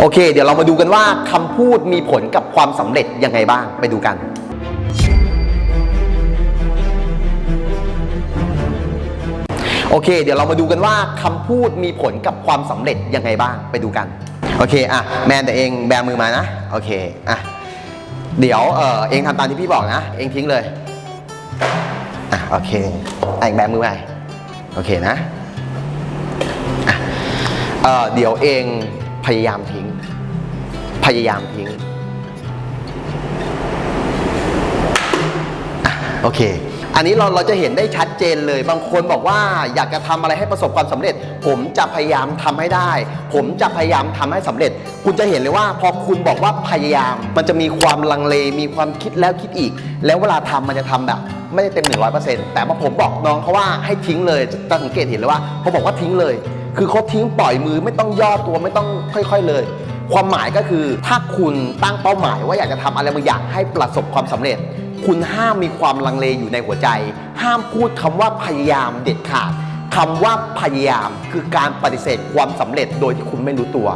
โอเค เดี๋ยวเรามาดูกันว่าคำพูดมีผลกับความสำเร็จยังไงบ้างไปดูกันโอเค เดี๋ยวเรามาดูกันว่าคำพูดมีผลกับความสำเร็จยังไงบ้างไปดูกันโอเคอะแมนแต่เองแบมือมานะโอเคอะเดี๋ยวเออเองทำตามที่พี่บอกนะ เองทิ้งเลยอะโอเคอะเองแบมือไปโอเคนะอะเออเดี๋ยวเอง พยายามทิ้ง พยายามทิ้งโอเค อันนี้เราเราจะเห็นได้ชัดเจนเลย บางคนบอกว่าอยากจะทำอะไรให้ประสบความสำเร็จ ผมจะพยายามทำให้ได้ ผมจะพยายามทำให้สำเร็จ คุณจะเห็นเลยว่า พอคุณบอกว่าพยายาม มันจะมีความลังเล มีความคิดแล้วคิดอีก แล้วเวลาทำมันจะทำแบบ ไม่ได้เต็ม 100%แต่พอผมบอกน้องเขาว่าให้ทิ้งเลย จะสังเกตเห็นเลยว่าเขาบอกว่าทิ้งเลย คือเขาทิ้งปล่อยมือไม่ต้องย่อตัวไม่ต้องค่อย ๆเลย ความหมายก็คือถ้าคุณตั้งเป้าหมายว่าอยากจะทำอะไรบางอย่างให้ประสบความสำเร็จ คุณห้ามมีความลังเลอยู่ในหัวใจ ห้ามพูดคำว่าพยายามเด็ดขาดคำว่าพยายามคือการปฏิเสธความสำเร็จโดยที่คุณไม่รู้ตัว